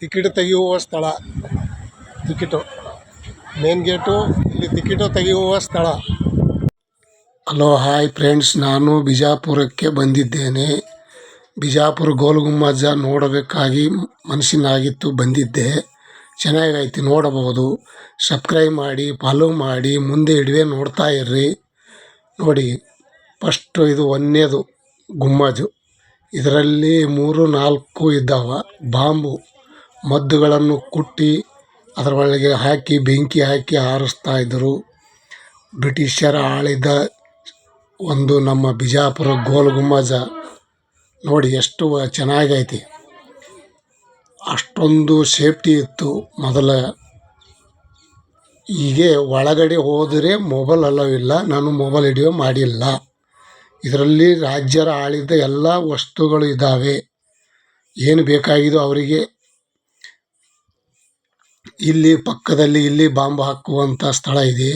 Ticket ತೆಗೆಯುವ ಸ್ಥಳ. Ticket. Main gate, ಇಲ್ಲಿ ಟಿಕೆಟು ತೆಗೆಯುವ ಸ್ಥಳ. Hello, hi friends. ನಾನು ಬಿಜಾಪುರಕ್ಕೆ ಬಂದಿದ್ದೇನೆ. ಬಿಜಾಪುರ ಗೋಲ್ ಗುಮ್ಮಜ ನೋಡಬೇಕಾಗಿ ಮನಸ್ಸಿನಾಗಿತ್ತು, ಬಂದಿದ್ದೆ. ಚೆನ್ನಾಗೈತಿ ನೋಡಬಹುದು. ಸಬ್ಸ್ಕ್ರೈಬ್ ಮಾಡಿ, ಫಾಲೋ ಮಾಡಿ, ಮುಂದೆ ಇಡುವೆ ನೋಡ್ತಾ ಇರ್ರಿ. ನೋಡಿ, ಫಸ್ಟು ಇದು ಒಂದನೇದು ಗುಮ್ಮಜು. ಇದರಲ್ಲಿ ಮೂರು ನಾಲ್ಕು ಇದ್ದಾವ. ಬಾಂಬು. ಮದ್ದುಗಳನ್ನು ಕುಟ್ಟಿ ಅದರ ಒಳಗೆ ಹಾಕಿ, ಬೆಂಕಿ ಹಾಕಿ ಆರಿಸ್ತಾ ಇದ್ದರು. ಬ್ರಿಟಿಷರ ಆಳಿದ ಒಂದು ನಮ್ಮ ಬಿಜಾಪುರ ಗೋಲ್ ಗುಮ್ಮಜ. ನೋಡಿ, ಎಷ್ಟು ಚೆನ್ನಾಗೈತಿ. ಅಷ್ಟೊಂದು ಸೇಫ್ಟಿ ಇತ್ತು ಮೊದಲ. ಹೀಗೆ ಒಳಗಡೆ ಹೋದರೆ ಮೊಬೈಲ್ ಅಲ್ಲವಿಲ್ಲ ನಾನು ಮೊಬೈಲ್ ಹಿಡಿಯೋ ಮಾಡಿಲ್ಲ. ಇದರಲ್ಲಿ ರಾಜ್ಯರ ಆಳಿದ ಎಲ್ಲ ವಸ್ತುಗಳು ಇದ್ದಾವೆ. ಏನು ಬೇಕಾಗಿದೋ ಅವರಿಗೆ ಇಲ್ಲಿ ಪಕ್ಕದಲ್ಲಿ ಇಲ್ಲಿ ಬಾಂಬ್ ಹಾಕುವಂತ ಸ್ಥಳ ಇದೆ.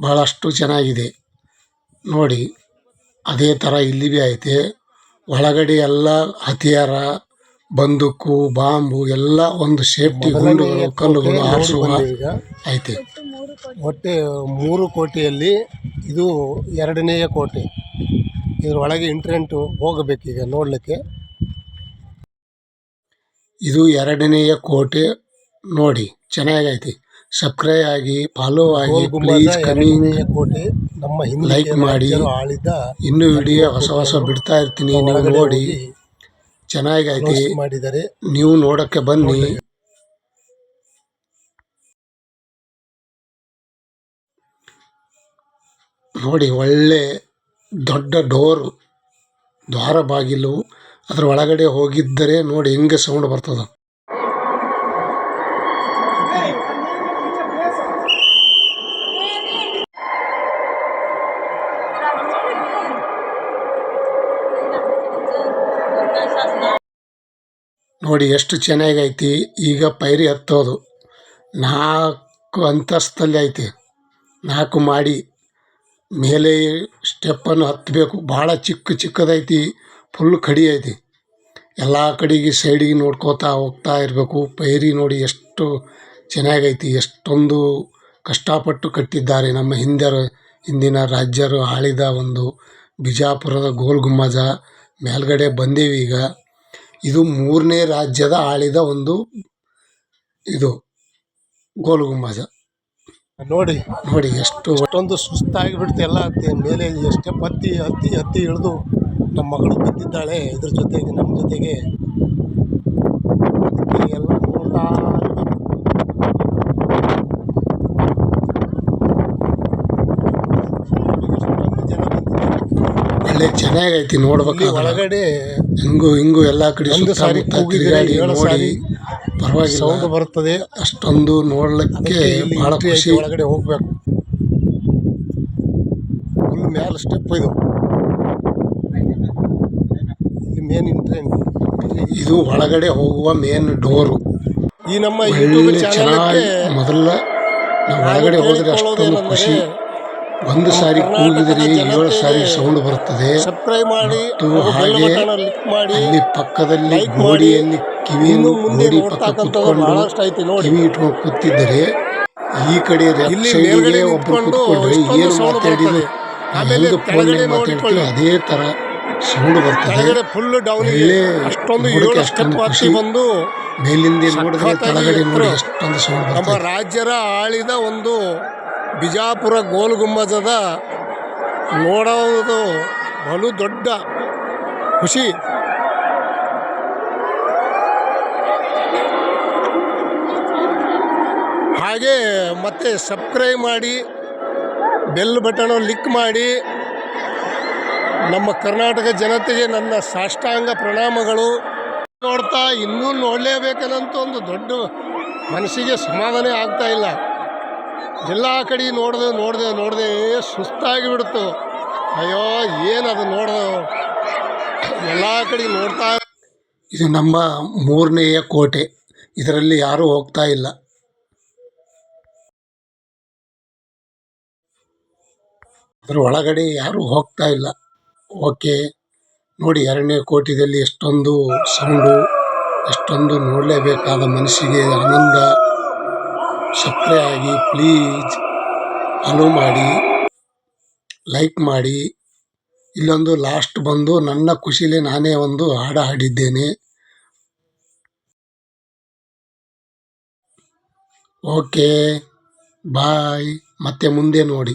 ಬಹಳಷ್ಟು ಚೆನ್ನಾಗಿದೆ. ನೋಡಿ ಅದೇ ಥರ ಇಲ್ಲಿ ಬಿ ಐತೆ. ಒಳಗಡೆ ಎಲ್ಲ ಹತಿಯಾರ ಬಂದೂಕು ಬಾಂಬು ಎಲ್ಲ ಒಂದು ಸೇಫ್ಟಿ ಗುಂಡುಗಳು ಕಲ್ಲುಗಳು ಹಾರಿಸುವ ಐತೆ. ಒಟ್ಟೆ ಮೂರು ಕೋಟೆಯಲ್ಲಿ ಇದು ಎರಡನೆಯ ಕೋಟೆ. ಇದರೊಳಗೆ ಇಂಟ್ರೆಂಟು ಹೋಗಬೇಕೀಗ ನೋಡಲಿಕ್ಕೆ. ಇದು ಎರಡನೆಯ ಕೋಟೆ. ನೋಡಿ ಚೆನ್ನಾಗೈತಿ. ಸಬ್ಸ್ಕ್ರೈಬ್ ಆಗಿ ಫಾಲೋ ಆಗಿ ಪ್ಲೀಸ್ ಕೋಟೆ ನಮ್ಮ ಲೈಕ್ ಮಾಡಿ. ಇನ್ನು ವಿಡಿಯೋ ಹೊಸ ಹೊಸ ಬಿಡ್ತಾ ಇರ್ತೀನಿ ನೀವು ನೋಡಿ. ಚೆನ್ನಾಗೈತಿ. ಮಾಡಿದರೆ ಮಾಡಿದ್ದಾರೆ ನೀವು ನೋಡಕ್ಕೆ ಬನ್ನಿ. ನೋಡಿ ಒಳ್ಳೆ ದೊಡ್ಡ ಡೋರ್ ದ್ವಾರ ಬಾಗಿಲು. ಅದರ ಒಳಗಡೆ ಹೋಗಿದ್ದರೆ ನೋಡಿ ಹೆಂಗೆ ಸೌಂಡ್ ಬರ್ತದ. ನೋಡಿ ಎಷ್ಟು ಚೆನ್ನಾಗೈತಿ. ಈಗ ಪೈರಿ ಹತ್ತೋದು. ನಾಲ್ಕು ಅಂತಸ್ತಲ್ಲಿ ಐತಿ. ನಾಲ್ಕು ಮಾಡಿ ಮೇಲೆ ಸ್ಟೆಪ್ಪನ್ನು ಹತ್ತಬೇಕು. ಭಾಳ ಚಿಕ್ಕ ಚಿಕ್ಕದೈತಿ. ಫುಲ್ ಕಡಿ ಐತಿ. ಎಲ್ಲ ಕಡೆಗೆ ಸೈಡಿಗೆ ನೋಡ್ಕೋತಾ ಹೋಗ್ತಾ ಇರಬೇಕು. ಪೈರಿ ನೋಡಿ ಎಷ್ಟು ಚೆನ್ನಾಗೈತಿ. ಎಷ್ಟೊಂದು ಕಷ್ಟಪಟ್ಟು ಕಟ್ಟಿದ್ದಾರೆ ನಮ್ಮ ಹಿಂದರು ಹಿಂದಿನ ರಾಜ್ಯರು ಆಳಿದ ಒಂದು ಬಿಜಾಪುರದ ಗೋಲ್ ಗುಮ್ಮಜ ಮೇಲ್ಗಡೆ ಬಂದೀವಿ ಈಗ. ಇದು ಮೂರನೇ ರಾಜ್ಯದ ಆಳಿದ ಒಂದು ಇದು ಗೋಲ್ ಗುಂಬಜ ನೋಡಿ ನೋಡಿ ಎಷ್ಟು ಅಷ್ಟೊಂದು ಸುಸ್ತಾಗಿ ಬಿಡ್ತು ಎಲ್ಲ ಮೇಲೆ ಎಷ್ಟೇ ಪತ್ತಿ ಹತ್ತಿ ಹತ್ತಿ ಇಳಿದು ನಮ್ಮ ಮಗಳು ಬಂದಿದ್ದಾಳೆ ಇದ್ರ ಜೊತೆಗೆ ನಮ್ಮ ಜೊತೆಗೆ ಎಲ್ಲ ನೋಡ್ತಾ ಇರ್ಬೇಕು. ಎಷ್ಟೊಂದು ಜನ ಬಂದಿದ್ದಾರೆ. ಒಳ್ಳೆ ಚೆನ್ನಾಗೈತಿ ನೋಡ್ಬೇಕು ಒಳಗಡೆ ಹಿಂಗು ಹಿಂಗು ಎಲ್ಲ ಕಡೆ ಒಂದು ಸಾರಿ ತಿರುಗಾಡಿ ನೋಡಿ ಸಾರಿ ಪರವಾಗಿಲ್ಲ. ಸೌಂಡ್ ಬರ್ತದೆ ಅಷ್ಟೊಂದು ನೋಡ್ಲಿಕ್ಕೆ ಭಾಳ ಖುಷಿ. ಒಳಗಡೆ ಹೋಗ್ಬೇಕು. ಫುಲ್ ಮ್ಯಾಲ ಸ್ಟೆಪ್ ಇದು. ಇಲ್ಲಿ ಮೇನ್ ಇಂಟ್ರೆನ್ ಇದು ಒಳಗಡೆ ಹೋಗುವ ಮೇನ್ ಡೋರು ಈ ನಮ್ಮ ಯೂಟ್ಯೂಬ್ ಚೆನ್ನಾಗಿ ಮೊದಲ ನಾವು ಒಳಗಡೆ ಹೋದ್ರೆ ಅಷ್ಟೊಂದು ಖುಷಿ. ಒಂದು ಸಾರಿ ಕೂಗಿದರೆ ಏಳು ಸಾರಿ ಸೌಂಡ್ ಬರುತ್ತದೆ. ಸಬ್ಸ್ಕ್ರೈಬ್ ಮಾಡಿ ಹಾಗೂ ಅಲ್ಲಿ ಪಕ್ಕದಲ್ಲಿ ಗೋಡಿಯಲ್ಲಿ ಕಿವಿಯನ್ನು ಮುಂದೆ ಗೋಡಿ ಪಕ್ಕ ಕುತ್ಕೊಂಡು ಬಹಳಷ್ಟು ಐತಿ ನೋಡಿ. ಕಿವಿ ಇಟ್ಕೊಂಡು ಕೂತಿದ್ದರೆ ಈ ಕಡೆ ಸೈಡಿಗೆ ಮೇಲ್ಗಡೆ ಒಬ್ರು ಕೂತ್ಕೊಂಡ್ರೆ ಏನು ಮಾತಾಡಿದ್ರೆ ಹೆಂಗೆ ಫೋನ್ ಕೆಳಗಡೆ ಮಾತಾಡ್ತೀವಿ. ಅದೇ ತರ ಸೌಂಡ್ ಬರ್ತದೆ. ಫುಲ್ ಡೌನ್ ಅಷ್ಟೊಂದು ಏಳು ಅಷ್ಟೊಂದು ಸ್ಟೆಪ್ ಖುಷಿ. ಬಂದು ಮೇಲಿಂದ ನೋಡಿದ್ರೆ ಕೆಳಗಡೆ ನೋಡಿ ಅಷ್ಟೊಂದು ಸೌಂಡ್ ನಮ್ಮ ರಾಜ್ಯರ ಆಳಿದ ಒಂದು ಬಿಜಾಪುರ ಗೋಲ್ ಗುಂಬಜದ ನೋಡೋದು ಬಲು ದೊಡ್ಡ ಖುಷಿ. ಹಾಗೆ ಮತ್ತೆ ಸಬ್ಸ್ಕ್ರೈಬ್ ಮಾಡಿ, ಬೆಲ್ ಬಟನ್ ಲಿಕ್ ಮಾಡಿ. ನಮ್ಮ ಕರ್ನಾಟಕ ಜನತೆಗೆ ನನ್ನ ಸಾಷ್ಟಾಂಗ ಪ್ರಣಾಮಗಳು. ನೋಡ್ತಾ ಇನ್ನೂ ನೋಡಲೇಬೇಕನ್ನಂತ ಒಂದು ದೊಡ್ಡ ಮನಸ್ಸಿಗೆ ಸಮಾಧಾನ ಆಗ್ತಾ ಇಲ್ಲ. ಎಲ್ಲ ಕಡೆ ನೋಡಿದೆ, ನೋಡ್ದೆ ನೋಡ್ದೆ ಸುಸ್ತಾಗಿ ಬಿಡ್ತು ಅಯ್ಯೋ ಏನದು ನೋಡ್ದು? ಎಲ್ಲ ಕಡೆ ನೋಡ್ತಾ ಇದು ನಮ್ಮ ಮೂರನೆಯ ಕೋಟೆ. ಇದರಲ್ಲಿ ಯಾರೂ ಹೋಗ್ತಾ ಇಲ್ಲ. ಅದರ ಒಳಗಡೆ ಯಾರೂ ಹೋಗ್ತಾ ಇಲ್ಲ. ಓಕೆ, ನೋಡಿ ಎರಡನೇ ಕೋಟಿದಲ್ಲಿ ಎಷ್ಟೊಂದು ಸೌಂಡು, ಎಷ್ಟೊಂದು ನೋಡಲೇಬೇಕಾದ ಮನಸ್ಸಿಗೆ ಆನಂದ. ಸಬ್ಸ್ಕ್ರೈಬ್ ಆಗಿ ಪ್ಲೀಸ್ ಫಾಲೋ ಮಾಡಿ ಲೈಕ್ ಮಾಡಿ. ಇಲ್ಲೊಂದು ಲಾಸ್ಟ್ ಬಂದು ನನ್ನ ಖುಷಿಲಿ ನಾನೇ ಒಂದು ಹಾಡು ಹಾಡಿದ್ದೇನೆ. ಓಕೆ ಬಾಯ್ ಮತ್ತೆ ಮುಂದೆ ನೋಡಿ.